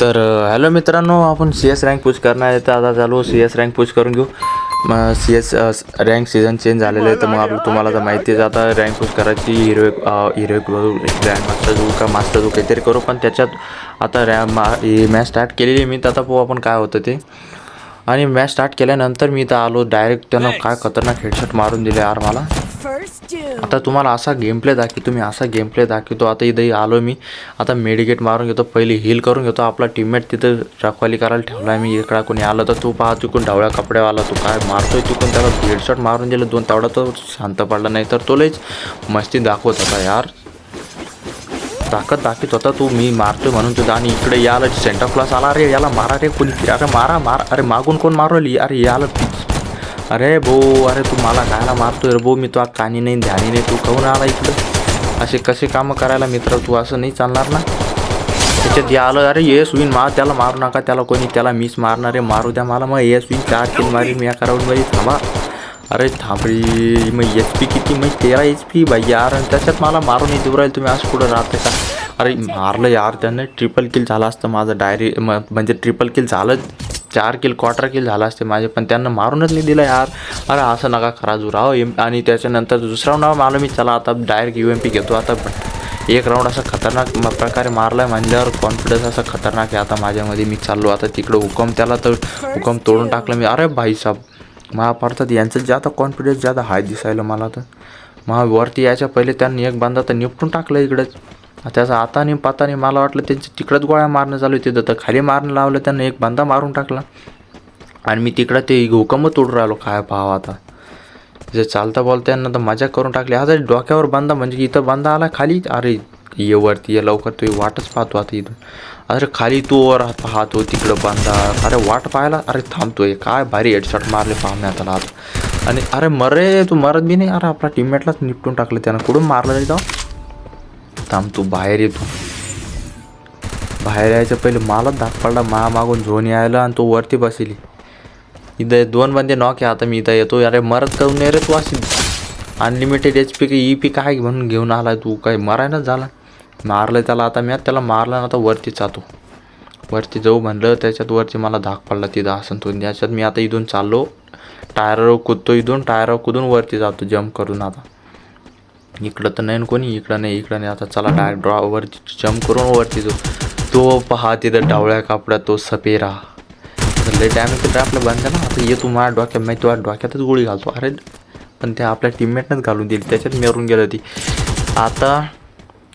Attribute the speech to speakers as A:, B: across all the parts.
A: तर हॅलो मित्रांनो आपण सी एस रँक पुश करणार आहे. तर आता चालू सी एस रँक पुश करून घेऊ. मग C S rank season change झालेलं आहे. तर मग आपलं तुम्हाला तर माहितीच आहे आता रँक पुश करायची हिरो हिरो ग्रँड मास्टर जू का मास्टर जू काहीतरी करू. पण त्याच्यात आता रॅ मा ही मॅच स्टार्ट केलेली मी तर आता पाहू आपण काय होतं ते. आणि मॅच स्टार्ट केल्यानंतर मी तर आलो. डायरेक्ट त्यानं काय खतरनाक हेडशॉट मारून दिले यार मला. आता तुम्हाला असा गेम प्ले दाखवतो मी असा गेम प्ले दाखवतो. आता इथं आलो मी. आता मेडिकेट मारून घेतो. पहिले हील करून घेतो. आपला टीममेट तिथं रखवाली करायला ठेवला आहे मी. इकडा कोणी आलं तर तू पहा चुकून ढवळ्या कपड्यावाला तू काय मारतोय? चुकून त्याला हेडशॉट मारून दिलं. दोन तेवढा तो शांत पडला. नाही तर तो लईच मस्ती दाखवत होता यार. ताकद दाखवित होता तू मी मारतोय म्हणून तुझा. आणि इकडे याला सेंटर क्लास आला. अरे याला मारा रे कोणी. अरे मारा मार. अरे मागून कोण मारवली अरे याला अरे भो अरे तू मला कायला मारतोय रे भो मी तुला कानी नाही ध्यानी नाही. तू कहून आला इकडं. असे कसे कामं करायला मित्र? तू असं नाही चालणार ना? त्याच्यात या आलं अरे येस विन मार त्याला मारू नका. त्याला कोणी त्याला मिस मारणार आहे. मारू द्या मला. मग येस विन चार तीन मारी मी या करावून बाई थांबा. अरे थांबडी मग एच पी किती? मग तेरा एच पी बाई यार. आणि त्याच्यात मला मारून येऊ राहील. तुम्ही असं कुठं राहते का? अरे मारलं यार त्यानं. ट्रिपल किल झालं असतं माझं डायरी म्हणजे ट्रिपल किल झालं. चार किल क्वार्टर किल झालं असते माझे. पण त्यांना मारूनच नाही दिलं यार. अरे असं नका करा जुराव एम आणि त्याच्यानंतर दुसरा नाव मला मी चला आता डायरेक्ट यू एम पी घेतो आता. पण एक राऊंड असा खतरनाक म- प्रकारे मारला आहे म्हणल्यावर कॉन्फिडन्स असा खतरनाक आहे आता माझ्यामध्ये. मी चाललो आता तिकडं. हुकम त्याला तर हुकम तोडून टाकलं मी. अरे भाई साहेब महाभारतात यांचं जादा कॉन्फिडन्स जादा हाय दिसायला मला तर. महावरती यायच्या पहिले त्यांनी एक बांधा तर निपटून टाकलं इकडंच. त्याचा आताने पाताने मला वाटलं त्यांच्या तिकडंच गोळ्या मारणं चालू तिथं. तर खाली मारणं लावलं त्यांना एक बांधा मारून टाकला. आणि मी तिकडं ते हुकमच तोडून राहिलो. काय पाहावं आता. जे चालता बोलता यांना तर मजा करून टाकली. आता डोक्यावर बांधा म्हणजे इथं बांधा आला खाली. अरे ये वरती ये लवकर. तो वाटच पाहतो आता इथून अरे खाली तू वर पाहतो तिकडं बांधा अरे वाट पाहायला? अरे थांबतोय. काय भारी हेडशॉट मारले पाहुणे आता आता आणि अरे मरे तू मरत बी नाही? अरे आपला टीममेटलाच निपटून टाकलं त्यानं. कुठून मारलं नाही जाऊ थांब तू बाहेर येतो बाहेर यायचं पहिले मलाच धाक पडला मा मागून झोन यायला आणि तो वरती बसली. इथं दोन बंदे नॉक आहे. आता मी इथं येतो. अरे मरत करून नाही रे तू अशी? Unlimited H P E P काय म्हणून घेऊन आलाय तू? काय मरायनाच झाला. मारलं त्याला. आता मी त्याला मारलं ना आता वरती जातो. वरती जाऊ म्हणलं त्याच्यात वरती मला धाक पडला तिथं आसन तो त्याच्यात मी आता इथून चाललो. टायरवर कुदतो इथून टायरवर कुदून वरती जातो जम्प करून आता. इकडं तर नाही ना कोणी इकडं नाही इकडं नाही. आता चला डायरेक्ट ड्रॉ वरती जम्प करून वरती जाऊ. तो पहा तिथं डावळ्या कापडा तो सपेरा. लय डॅमेज तर आपलं बंद ना. आता ये तू माझ्या डोक्यात मी तुझ्या डोक्यातच गोळी घालतो. अरे पण ते आपल्या टीममेटनंच घालून दिली. त्याच्यात मेरून गेलं ती आता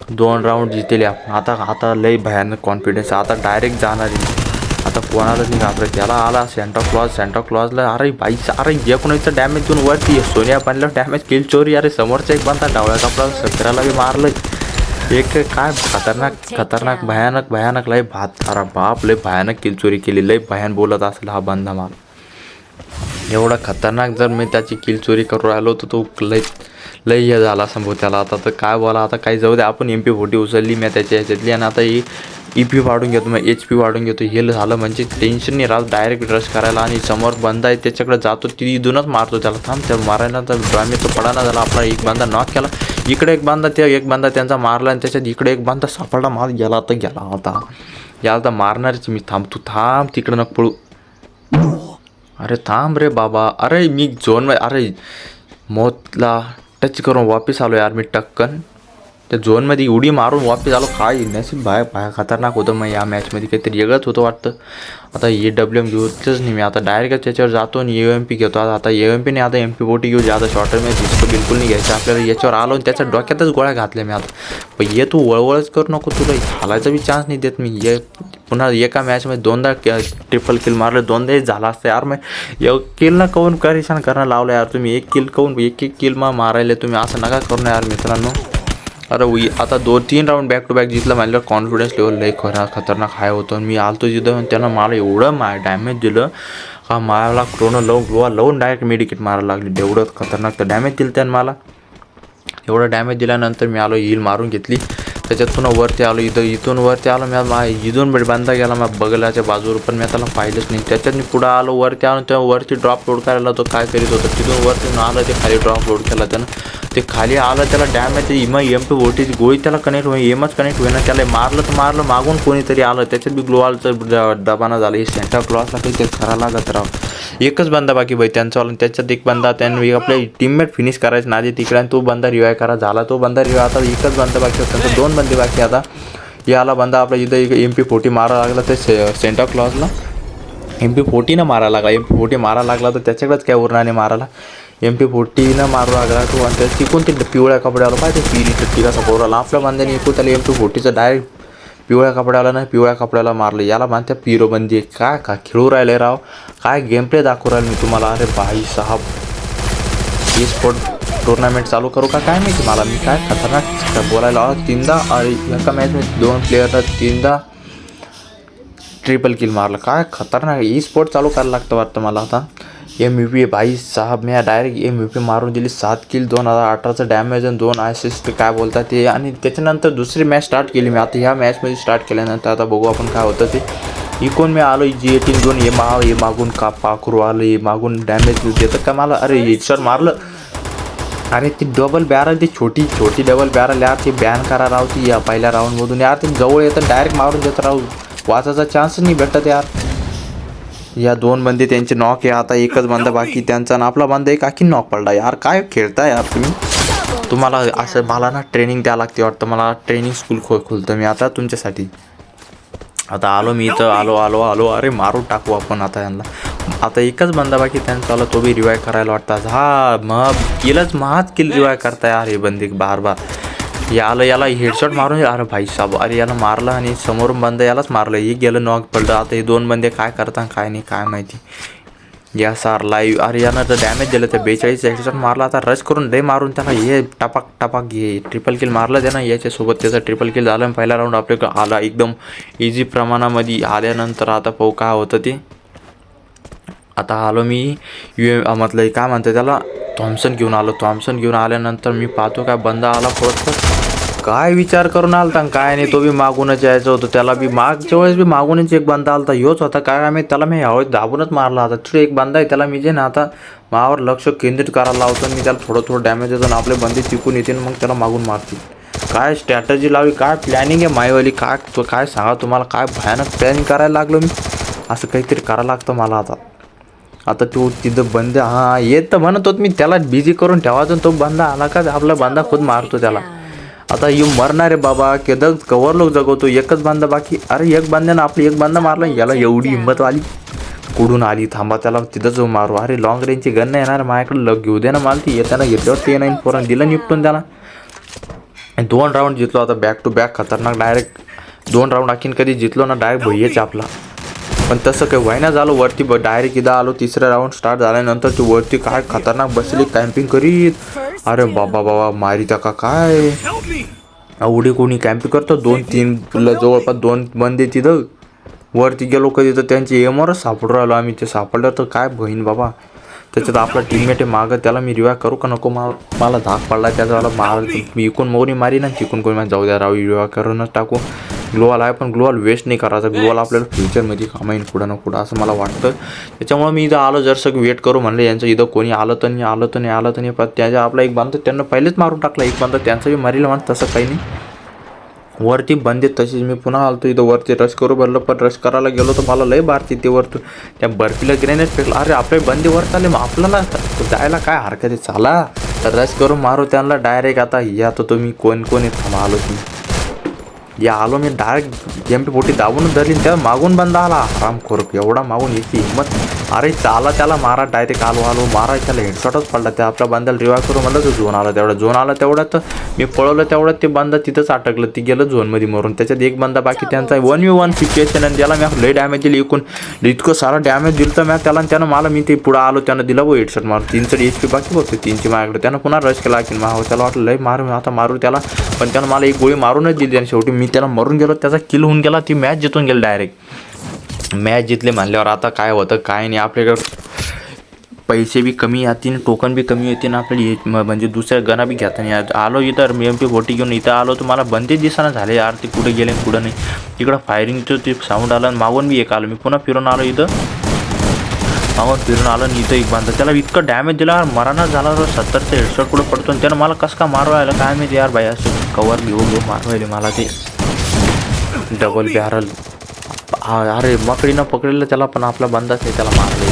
A: दोन राऊंड जितेले आपण आता आता लय भयानक कॉन्फिडन्स आता डायरेक्ट जाणार. आहे आता कोणालाच नाही घाबरत. त्याला आला सेंटा क्लॉज सेंटा क्लॉजला अरे बाई अरे एकोणीसचा डॅमेज देऊन वरती सोनिया पानला डॅमेज किल चोरी. अरे समोरचा एक बनता. डावळ्या कपडा सतराला बी मारलं एक काय खतरनाक खतरनाक भयानक भयानक लय भात. अरे बाप लय भयानक किल चोरी केली. लय भयान बोलत असेल हा बंदा मला. एवढा खतरनाक जर मी त्याची किल चोरी करू राहिलो तर तो लय लय हे झाला संभव त्याला. आता तर काय बोला आता काही जाऊ दे आपण एम पी फोर्टी उचलली मी त्याच्या ह्याच्यातली आणि आता ही ई पी वाढून घेतो मग एच पी वाढून घेतो. हे झालं म्हणजे टेन्शन नाही राहत डायरेक्ट रश करायला आणि समोर बंदा आहे त्याच्याकडे जातो ती इथूनच मारतो त्याला. थांब त्या मारायला तर ड्रामे तो पडाना झाला आपला एक बांधा नॉक केला. इकडे एक बांधा त्या एक बांधा त्यांचा मारला आणि त्याच्यात इकडे एक बांधा सापडला मार गेला तर गेला आता. याला तर मारणारच मी. थांब तू थांब तिकडं नको पळू. अरे थांब रे बाबा. अरे मी झोन अरे मोतला टच करून वापस आलो यार मी टक्कन. त्या झोनमध्ये उडी मारून वापस आलो. काय नसीब बाय बाय खतरनाक होतं मग या मॅचमध्ये काहीतरी वेगळंच होतं वाटतं. आता ए डब्ल्यू एम घेऊच नाही मी. आता डायरेक्ट त्याच्यावर जातो आणि ए एम पी घेतो. आता आता ए एम पी नाही आता एम पी बोटी घेऊ आता शॉर्टर मॅच दिसतो बिलकुल नाही घ्यायचं. आपल्याला याच्यावर आलो आणि त्याच्या डोक्यातच गोळ्या घातल्या मी आता. पण ये तू वळवळच करू नको तुला. हालायचा बी चान्स नाही देत मी. ये पुन्हा एका मॅचमध्ये दोनदा ट्रिपल किल मारलं दोनदाही झाला असतं. यार मग एक किल ना करून करणं लावलं यार तुम्ही? एक किल कवून एक एक किल मग मारायला तुम्ही? असं नका करू ना यार मित्रांनो. अरे वी आता दोन तीन राऊंड बॅक टू बॅक जितलं माझ्या कॉन्फिडन्स लेवल लई खरा खतरनाक हाय होतो. मी आलतो जिथं त्यांना मला एवढं मा डॅमेज दिलं का मला क्रोनं लावून गोवा लावून डायरेक्ट मेडिकेट मारायला लागली. एवढं खतरनाक तर डॅमेज दिलं त्यानं मला. एवढं डॅमेज दिल्यानंतर मी आलो हिल मारून घेतली. त्याच्यातून वरती आलो इथं इथून वरती आलो मी मा इथून बी बांधा गेला मग बगलाच्या बाजूवर पण मी त्याला पाहिलंच नाही. त्याच्यात मी पुढं आलो वरती आलो तेव्हा वरती ड्रॉप लोड करायला तो काय करीत होतं? तिथून वरती आलं ते खाली ड्रॉप लोड केला त्यानं. ते खाली आलं त्याला डॅमेज इम एम पी ओटीची गोळी त्याला कनेक्ट होईल एमच कनेक्ट होईना त्याला मारलं तर मारलं मागून कोणीतरी आलं त्याच्यात बी ग्लोवालचं दबाना झालं हे सेंटर क्लॉसला काही ते खरा लागत राव. एकच बंदा बाकी भाई त्यांचा त्याच्यात एक बंदा त्यांनी आपल्या टीममेट फिनिश करायचं नादी तिकडे आणि तो बंदा रिवाय करा झाला तो बंदा रिवाय आता एकच बंदा बाकी होता त्यांचा दोन बंदे बाकी आता. याला बंदा आपल्या इथं एक एम पी फोर्टी मारा लागला ते से सेंटर क्लॉजला एम पी फोर्टीनं मारायला लागला एम पी फोर्टी मारायला लागला तर त्याच्याकडेच काय उरणाने मारायला. एम पी फोर्टीनं मारू लागला तो. आणि त्याची कोणती पिवळ्या कपड्याला पाहिजे पिली टट्टी कसा पोराला आपल्या बांध्याने एकू त्याला एम पी फोर्टीचं डायरेक्ट पिवळ्या कपड्याला नाही पिवळ्या कपड्याला मारलं. याला मानत्या पिरोबंदी आहे. काय का खेळू राहिले राव? काय गेम प्ले दाखवू राहील मी तुम्हाला? अरे भाई साहब. ई स्पोर्ट टुर्नामेंट चालू करू का? काय माहिती मला? मी काय खतरनाक बोलायला आलो? तीनदा अरे एका मॅचमध्ये दोन प्लेअरला तीनदा ट्रिपल किल मारलं. काय खतरनाक? ई स्पोर्ट चालू करायला लागतं वाटतं मला आता. एम यू पी भाई साहब मी डायरेक्ट एम यू पी मारून दिली. सात किल दोन हजार अठराचं डॅमेज आणि दोन आयसिस्ट काय बोलतात ते. आणि त्याच्यानंतर दुसरी मॅच स्टार्ट केली मी. आता ह्या मॅचमध्ये स्टार्ट केल्यानंतर आता बघू आपण काय होतं ते. इकून मी आलो जी एटीन दोन हे मा हे मागून का पाखरू आलं हे मागून डॅमेज देतं का मला? अरे हेडशॉट मारलं. अरे ती डबल बॅरल ती छोटी छोटी डबल बॅरल यार ती बॅन करा राव ती या पहिल्या राऊंडमधून यार ते जवळ येतं डायरेक्ट मारून देत राहू वाचायचा चान्स नाही भेटत यार. या दोन बंदे त्यांचे नॉक आहे. आता एकच बंदा बाकी. त्यांचा ना आपला बंदा एक आखी नॉक पडला. यार काय खेळताय यार तुम्ही? तुम्हाला असं मला ना ट्रेनिंग द्यावं लागते वाटतं. मला ट्रेनिंग स्कूल खो खोलतो मी आता तुमच्यासाठी. आता आलो मी इथं. आलो आलो आलो. अरे मारून टाकू आपण आता यांना. आता एकच बंदा बाकी त्यांचा आला तो बी रिवाय करायला वाटतात हा मग केलंच महाच किल रिवाय करताय. अरे बंदी बार बार. याला याला हेडशॉट मारून अरे भाई साहेब अरे याला मारलं आणि समोरून बंद यालाच मारलं. हे गेलं नॉक पडलं. आता हे दोन बंदे काय करता काय नाही काय माहिती. या सार लाईव्ह अरे यानं तर डॅमेज दिलं. तर बेचाळीस हेडशॉट मारला. आता रश करून रे मारून त्याला हे टपाक टपाक घे. ट्रिपल किल मारलं त्यानं. याच्यासोबत त्याचं ट्रिपल किल झालं आणि पहिला राऊंड आपल्याकडं आला एकदम इझी प्रमाणामध्ये. आल्यानंतर आता पाहू काय होतं ते. आता आलो मी यू एम म्हटलं काय म्हणतं त्याला? थॉम्सन घेऊन आलो. थॉम्सन घेऊन आल्यानंतर मी पाहतो काय बंद आला पळत काय विचार करून आलता आणि काय नाही तो बी मागूनच यायचं होतं. त्याला बी मागच्या वेळेस बी मागूनच एक बंदा आलता योच होता. काय आम्ही त्याला मी हवेत दाबूनच मारला होता. तिथे एक बंदा आहे त्याला मी जे ना आता मावर लक्ष केंद्रित करायला लावतो मी त्याला थोडं थोडं डॅमेज होतो आणि आपले बंदी चिकून येतील मग त्याला मागून मारतील. काय स्ट्रॅटजी लावली काय प्लॅनिंग आहे मायवाली काय तो काय सांगा तुम्हाला काय भयानक प्लॅनिंग करायला लागलो मी. असं काहीतरी करायला लागतं मला आता. आता तो तिथं बंद हां येत तर म्हणत होत मी त्याला बिझी करून ठेवायचं आणि तो बंदा आला का आपला बंदा खुद मारतो त्याला. आता येऊ मरणार बाबा. केदक कवर लोक जगवतो. एकच बांधा बाकी. अरे एक बांध्यानं आपली एक बांधा मारला. याला एवढी हिंमत आली. कुठून आली? थांबा त्याला तिथं जो मारू. अरे लॉंग रेंजची गन नाही येणार. माझ्याकडे लग घेऊ दे ना मला. ती येताना घेतल्यावर ते नाही. पोरांनी दिलं निपटून त्याला. दोन राऊंड जितलो आता बॅक टू बॅक खतरनाक डायरेक्ट दोन राऊंड आणखीन कधी जितलो ना डायरेक्ट भैयच आपला. पण तसं काही व्हायना झालं. वरती ब डायरेक्ट इथं आलो. तिसरा राऊंड स्टार्ट झाल्यानंतर ती वरती काय खतरनाक बसली. कॅम्पिंग करीत. अरे बाबा बाबा मारी त्या का काय? एवढी कोणी कॅम्पिंग करतो? दोन तीन जवळपास दोन बंदे तिथं. वरती गेलो कधी तर त्यांची एमवरच सापडून राहिलो आम्ही. ते सापडलं तर काय बहीण बाबा? त्याच्यात आपला टीममेट आहे मागं. त्याला मी रिवाय करू का नको? मा मला धाक पडला. त्याचा मला मार मी इकून मोरी मारी ना तिकून कोणी जाऊ द्या. राव रिवाय करूनच टाकू. ग्लोवाल आहे पण ग्लोवाल वेस्ट नाही करायचा. ग्लोवाल आपल्याला फ्युचरमध्ये कामा येईल कुठं ना कुठं असं मला वाटतं. त्याच्यामुळे मी इथं आलो जरसं वेट करू म्हणलं यांचं इथं कोणी आलं तर नाही आलं तर नाही आलं तर नाही पण त्याच्या आपला एक बांधतो त्यांना पहिलेच मारून टाकला एक बांधतो त्यांचं बी मारीला म्हणत तसं काही नाही. वरती बंदीत तशीच मी पुन्हा आलतो इथं वरती रश करू भरलं पण रश करायला गेलो तर मला लय बारती ते वरतून. त्या बर्फीला ग्रेनेड फेकलं. अरे आपले बंदी वर चालले मग आपल्याला जायला काय हरकत आहे? चाला तर रश करून मारू त्यांना डायरेक्ट आता या तर तुम्ही कोण कोण थांबा आलो तुम्ही. या आलो मी डायरेक्ट एम पी फोर्टी दाबून धरली त्या मागून बंद आला. आराम करू एवढा मागून याची हिंमत अरे चाला त्याला मारा डायरेक्ट आलो आलो मारा त्याला हेडशॉटच पडला. त्या आपल्या बांधाला रिवाय करू म्हणलं तर झोन आला. तेवढा झोन आला तेवढ्यात मी पळवलं तेवढ्यात ते बांधा तिथंच अटकलं. ती गेलं झोनमध्ये मरून. त्याच्यात एक बांधा बाकी त्यांचा वन यू वन सिच्युएशन आणि त्याला मी लय डॅमेज दिली एकूण. इतकं सारा डॅमेज दिलं तर मी त्याला त्यानं मला मी ते पुढं आलो त्यानं दिला बघ हेडशॉट मारून. तीनचं एच पी बाकी बघतो तीनची माझ्याकडे. त्यानं पुन्हा रश केला. की मा त्याला वाटलं लय मारू आता मारू त्याला. पण त्यानं मला एक गोळी मारूनच दिली आणि शेवटी मी त्याला मरून गेलो. त्याचा किल होऊन गेला ती मॅच जितून गेली डायरेक्ट मॅच जितले म्हणल्यावर आता काय होतं काय नाही. आपल्याकडं पैसे बी कमी येतील टोकन बी कमी येतील आपल्याला हे- म्हणजे दुसऱ्या गणा बी घेता नाही. आलो इथं मी एम पी फोर्टी घेऊन इथं आलो तर मला बंदीच दिसाना झाले यार ते कुठे गेले कुठं नाही. तिकडं फायरिंगचं ते साऊंड आलं मागून बी एक आलो. मी पुन्हा फिरून आलो इथं. मागून फिरून आलो आणि इथं एक बांधा त्याला इतकं डॅमेज दिला मराना झाला सत्तरचं हेडशॉट कुठं पडतो आणि त्यानं मला कसं का मारवायला काय माहिती यार बाई असं कवर घेऊन घेऊन मारवायले मला ते. डबल बॅरल अरे मकडीनं पकडलेलं त्याला पण आपला बंदाच आहे त्याला मारले.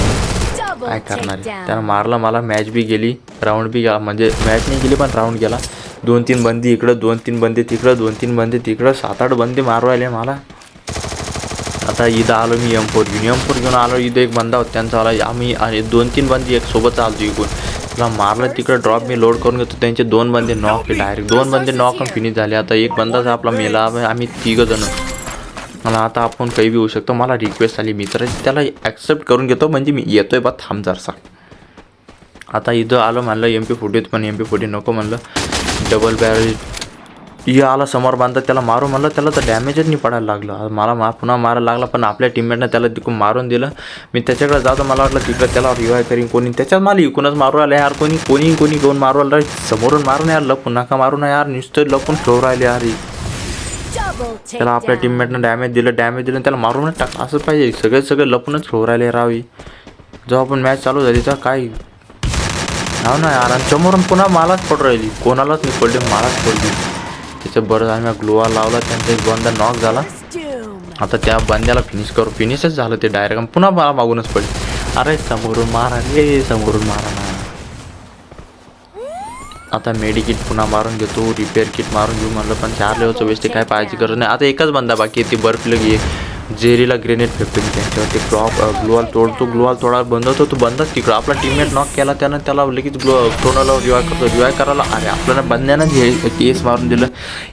A: काय करणार? त्यानं. मारलं मला मॅच बी गेली राऊंड बी गेला म्हणजे मॅच नाही गेली पण राऊंड गेला. दोन तीन बंदी इकडं दोन तीन बंदी तिकडं दोन तीन बंदी तिकडं सात आठ बंदी मारवायले मला. आता इथं आलो मी एम फोर घेऊन. एम फोर घेऊन आलो इथं एक बंदा होता त्यांचा आला आम्ही आणि दोन तीन बंदी एक सोबत आलतो इकडून. तुला मारलं तिकडं ड्रॉप मी लोड करून घेतो त्यांचे दोन बंदे नॉक डायरेक्ट दोन बंदे नॉक फिनिश झाले. आता एक बंदाच आपला मेला आम्ही तिघं जण. मला आता आपण काही बी होऊ शकतो. मला रिक्वेस्ट आली तर त्याला ॲक्सेप्ट करून घेतो म्हणजे मी येतोय बा थांब जरसा. आता इथं आलो म्हणलं एम पी फोर्टीत पण एम पी फोर्टी नको म्हणलं. डबल बॅरल ये आला समोर बांधता त्याला मारू म्हणलं त्याला तर डॅमेजच नाही पडायला लागलं. मला मा पुन्हा मारायला लागला पण आपल्या टीममेटनं त्याला तिकडून मारून दिलं. मी त्याच्याकडे जातो मला वाटलं तिकडं त्याला रिवाय करीन कोणी. त्याच्यात मला इकूनच मारू आलं यार कोणी कोणी कोणी घेऊन मारू आलं समोरून मारून यार लपून नका मारू ना यार. नुसतं लपून ठेवू राहिले यार. त्याला आपल्या टीममेटनं डॅमेज दिलं डॅमेज दिलं त्याला मारूनच टाक असं पाहिजे सगळे सगळे लपूनच खेळू राहिले रावी. जेव्हा आपण मॅच चालू झाली तर काय? हो ना यार. आणि समोरून पुन्हा मलाच पडू राहिली. कोणालाच नाही पडली मलाच पडली. त्याचं बरं झालं मी ग्लोवा लावला त्यांचा एक बंदा नॉक झाला. आता त्या बंद्याला फिनिश करू. फिनिशच झालं ते डायरेक्ट पुन्हा मला मागूनच पडले. अरे समोरून मारा रे समोरून मारा ना. आता मेडिकिट पुन्हा मारून घेतो रिपेअर किट मारून घेऊ म्हणलं पण चार लेवलचं वेस्ट काय पाहायची गरज नाही. आता एकच बंदा बाकी ती बर्फ लगी जेरीला ग्रेनेड फेकतो मी त्यांच्यावर ते ग्लॉप ग्लोवाल तोडतो ग्लोवाल तोडा बंद होतो तो बंदच तिकडं आपला टीममेट नॉक केला त्यानं त्याला लगेच ग्लो तोडाला रिवाय करतो. रिवाय करायला अरे आपल्याला बंद्यानं हे केस मारून दिलं.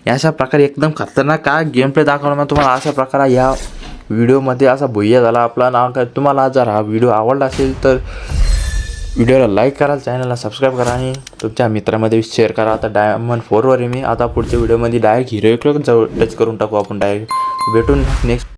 A: याच्या प्रकारे एकदम खतरनाक काय गेम प्ले दाखवला मग तुम्हाला अशा प्रकारे ह्या व्हिडिओमध्ये असा भुय्या झाला. आपला नाव काय? तुम्हाला जर हा व्हिडिओ आवडला असेल तर व्हिडिओला लाईक करा चॅनलला सबस्क्राईब करा आणि तुमच्या मित्रामध्ये शेअर करा. आता डायमंड फोरवर आहे मी. आता पुढच्या व्हिडिओमध्ये डायरेक्ट हिरो जवळ टच करून टाकू आपण डायरेक्ट भेटून नेक्स्ट